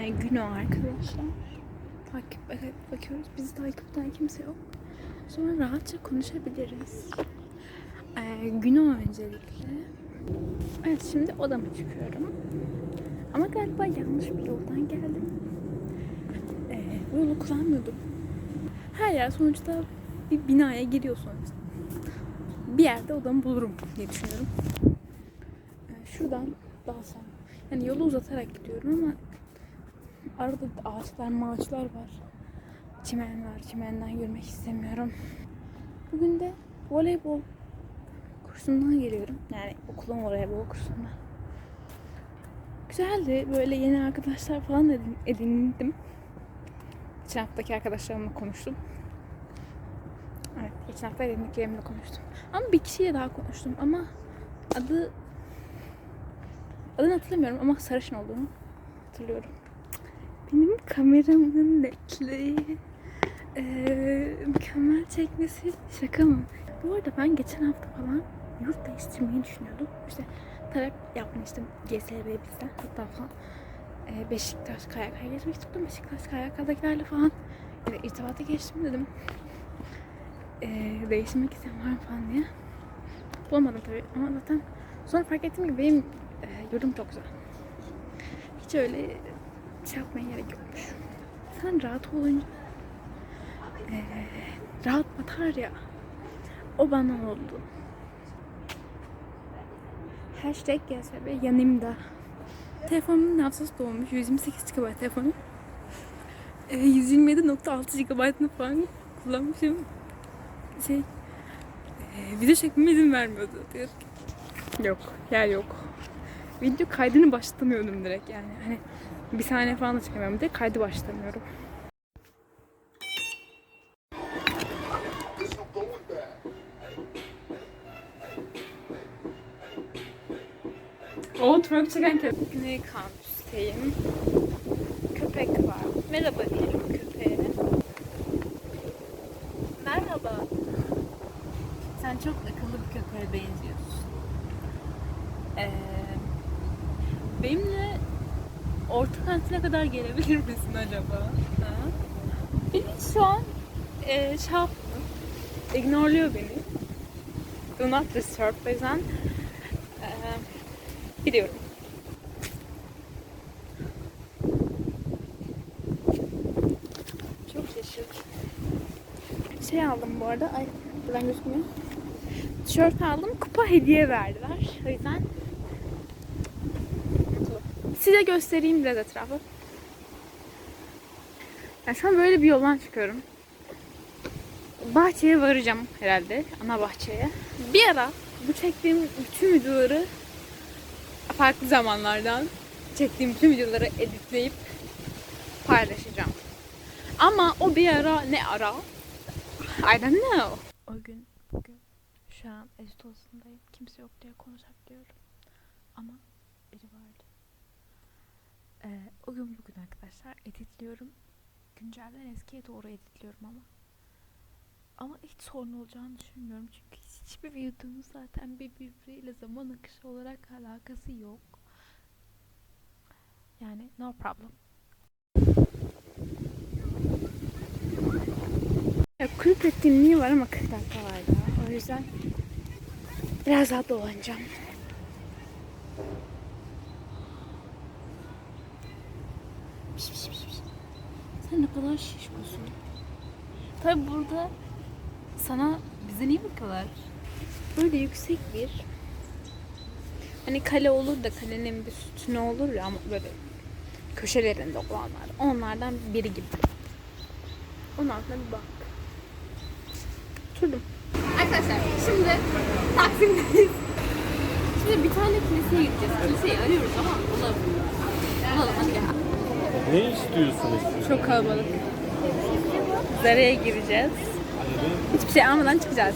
Ee, Güno arkadaşlar. Takip bak- bakıyoruz. Bizi takip eden kimse yok. Sonra rahatça konuşabiliriz. Ee, Güno öncelikle. Evet şimdi odama çıkıyorum. Ama galiba yanlış bir yoldan geldim. Ee, bu yolu kullanmıyordum. Her yer sonuçta bir binaya giriyorsunuz. Bir yerde odamı bulurum diye düşünüyorum. Ee, şuradan dalsam. Yani yolu uzatarak gidiyorum ama arada ağaçlar mağaçlar var. Çimen var. Çimenden yürümek istemiyorum. Bugün de voleybol kursundan geliyorum. Yani okulun voleybol kursundan. Güzeldi. Böyle yeni arkadaşlar falan edin- edindim. Geçen haftaki arkadaşlarımla konuştum. Evet, geçen hafta edindiklerimle konuştum. Ama bir kişiyle daha konuştum ama adı adını hatırlamıyorum ama sarışın olduğunu hatırlıyorum. Benim kameramın netliği eee, mükemmel çekmesi şaka mı? Bu arada ben geçen hafta falan yurt değiştirmeyi düşünüyordum. İşte talep yapmıştım GSB bizden hatta falan. Eee, Beşiktaş KYK'ya geçmek istedim. Beşiktaş KYK'dakilerle falan e, irtibata geçtim dedim. Eee değiştirmek isteyen var falan diye. Bulamadım tabii ama zaten sonra fark ettim ki benim e, yurdum çok güzel. Hiç öyle şey yapmaya gerek yokmuş. Sen rahat olunca e, rahat batar ya. O bana oldu. Hashtag GSB yanımda. Telefonumun hafızası dolmuş. 128 GB telefonum. E, 127.6 GB'ını falan kullanmışım. Şey, e, video çekmeme izin vermiyordu. Diyor. Yok, yer yok. Video kaydını başlatamıyordum direkt yani. Hani bir saniye falan da çekemem de kaydı başlatamıyorum. O twerk çeken köpek. Güney kampüsteyim. Köpek var. Merhaba diyelim köpeğe. Merhaba. Sen çok akıllı bir köpeğe benziyorsun. Ee, benimle orta kantine kadar gelebilir misin acaba? Ha? Beni şu an e, şey yaptı. Ignorluyor beni. Do not disturb. O yüzden e, gidiyorum. Çok şaşırdım. Şey aldım bu arada. Ay buradan gözükmüyor. Tişört aldım. Kupa hediye verdiler. O yüzden. Size göstereyim biraz etrafı. Yani şu an böyle bir yoldan çıkıyorum. Bahçeye varacağım herhalde. Ana bahçeye. Bir ara bu çektiğim bütün videoları farklı zamanlardan çektiğim bütün videoları editleyip paylaşacağım. Ama o bir ara ne ara? I don't know. O gün bugün şu an edit odasındayım. Kimse yok diye konuşak diyorum. Ama biri vardı. Ee, o gün bugün arkadaşlar editliyorum. Güncelden eskiye doğru editliyorum ama. Ama hiç sorun olacağını düşünmüyorum. Çünkü hiçbir videonun zaten birbiriyle zaman akışı olarak alakası yok. Yani no problem. Ya, kulüp etkinliği var ama 40 dakika var daha. O yüzden biraz daha dolanacağım. Kadar şişkosun. Tabi burada sana bize niye bakıyorlar? Böyle yüksek bir hani kale olur da kalenin bir sütunu olur ya ama böyle köşelerinde olanlar. Onlardan biri gibi. Onun altına bir bak. Oturdum. Arkadaşlar şimdi Taksim'deyiz. Şimdi bir tane kiliseye gideceğiz. Kiliseyi arıyoruz ama bulamıyoruz. Bulalım hadi gel. Ne istiyorsunuz? Çok kalabalık. Zara'ya gireceğiz. Hiçbir şey almadan çıkacağız.